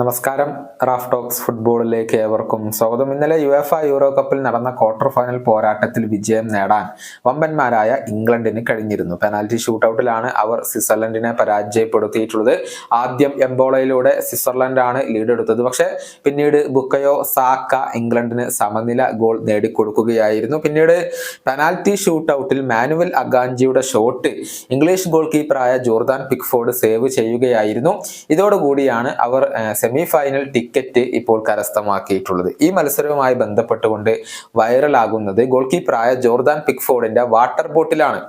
നമസ്കാരം. Raf talks ഫുട്ബോളിലേക്ക് ഏവർക്കും സ്വാഗതം. ഇന്നലെ യു എഫ് യൂറോ കപ്പിൽ നടന്ന ക്വാർട്ടർ ഫൈനൽ പോരാട്ടത്തിൽ വിജയം നേടാൻ വമ്പന്മാരായ ഇംഗ്ലണ്ടിന് കഴിഞ്ഞിരുന്നു. പെനാൽറ്റി ഷൂട്ടൌട്ടിലാണ് അവർ സ്വിറ്റ്സർലൻഡിനെ പരാജയപ്പെടുത്തിയിട്ടുള്ളത്. ആദ്യം എംബോളയിലൂടെ സ്വിറ്റ്സർലൻഡാണ് ലീഡ് എടുത്തത് പക്ഷേ പിന്നീട് ബുക്കയോ സാക്ക ഇംഗ്ലണ്ടിന് സമനില ഗോൾ നേടിക്കൊടുക്കുകയായിരുന്നു. പിന്നീട് പെനാൽറ്റി ഷൂട്ടൌട്ടിൽ മാനുവൽ അഗാഞ്ചിയുടെ ഷോട്ട് ഇംഗ്ലീഷ് ഗോൾ കീപ്പറായ ജോർദാൻ പിക്ഫോർഡ് സേവ് ചെയ്യുകയായിരുന്നു. ഇതോടുകൂടിയാണ് അവർ സെമി ഫൈനൽ ടിക്കറ്റ് ഇപ്പോൾ കരസ്ഥമാക്കിയിട്ടുള്ളത്. ഈ മത്സരവുമായി ബന്ധപ്പെട്ടുകൊണ്ട് വൈറലാകുന്നത് ഗോൾ കീപ്പറായ ജോർദാൻ പിക്ഫോർഡിന്റെ വാട്ടർ ബോട്ടിലാണ്.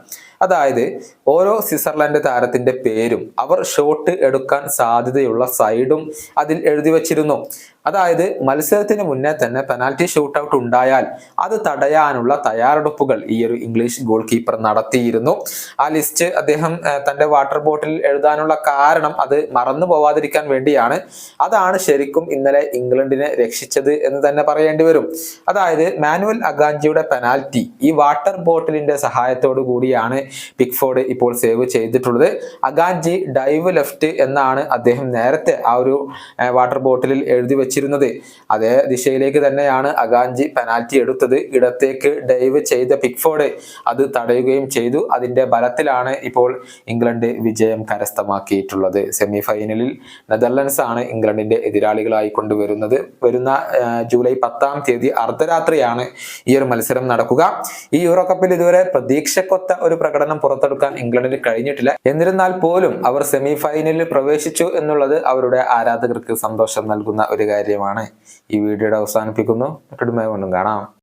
അതായത് ഓരോ സ്വിറ്റ്സർലൻഡ് താരത്തിന്റെ പേരും അവർ ഷോട്ട് എടുക്കാൻ സാധ്യതയുള്ള സൈഡും അതിൽ എഴുതി വച്ചിരുന്നു. അതായത് മത്സരത്തിന് മുന്നേ തന്നെ പെനാൽറ്റി ഷൂട്ട് ഔട്ട് ഉണ്ടായാൽ അത് തടയാനുള്ള തയ്യാറെടുപ്പുകൾ ഈ ഒരു ഇംഗ്ലീഷ് ഗോൾ കീപ്പർ നടത്തിയിരുന്നു. ആ ലിസ്റ്റ് അദ്ദേഹം തന്റെ വാട്ടർ ബോട്ടിൽ എഴുതാനുള്ള കാരണം അത് മറന്നു പോവാതിരിക്കാൻ വേണ്ടിയാണ്. അതാണ് ശരിക്കും ഇന്നലെ ഇംഗ്ലണ്ടിനെ രക്ഷിച്ചത് എന്ന് തന്നെ പറയേണ്ടി വരും. അതായത് മാനുവൽ അഗാഞ്ചിയുടെ പെനാൽറ്റി ഈ വാട്ടർ ബോട്ടിലിന്റെ സഹായത്തോടു കൂടിയാണ് പിക്ഫോർഡ് ഇപ്പോൾ സേവ് ചെയ്തിട്ടുള്ളത്. അഗാഞ്ചി ഡൈവ് ലെഫ്റ്റ് എന്നാണ് അദ്ദേഹം നേരത്തെ ആ ഒരു വാട്ടർ ബോട്ടിലിൽ എഴുതി വെച്ചിരുന്നത്. അതേ ദിശയിലേക്ക് തന്നെയാണ് അഗാഞ്ചി പെനാൽറ്റി എടുത്തത്. ഇടത്തേക്ക് ഡൈവ് ചെയ്ത പിക്ഫോർഡ് അത് തടയുകയും ചെയ്തു. അതിന്റെ ബലത്തിലാണ് ഇപ്പോൾ ഇംഗ്ലണ്ട് വിജയം കരസ്ഥമാക്കിയിട്ടുള്ളത്. സെമി ഫൈനലിൽ നെതർലൻഡ്സ് ആണ് ഇംഗ്ലണ്ടിന്റെ എതിരാളികളായി കൊണ്ടുവരുന്നത്. വരുന്ന ജൂലൈ പത്താം തീയതി അർദ്ധരാത്രിയാണ് ഈ ഒരു മത്സരം നടക്കുക. ഈ യൂറോ കപ്പിൽ ഇതുവരെ പ്രതീക്ഷക്കൊത്ത ഒരു പ്രകടനം പുറത്തെടുക്കാൻ ഇംഗ്ലണ്ടിന് കഴിഞ്ഞിട്ടില്ല. എന്നിരുന്നാൽ പോലും അവർ സെമി ഫൈനലിൽ പ്രവേശിച്ചു എന്നുള്ളത് അവരുടെ ആരാധകർക്ക് സന്തോഷം നൽകുന്ന ഒരു കാര്യമാണ് ഈ വീഡിയോയുടെ അവസാനിപ്പിക്കുന്നു. മറ്റൊരു കൊണ്ടും കാണാം.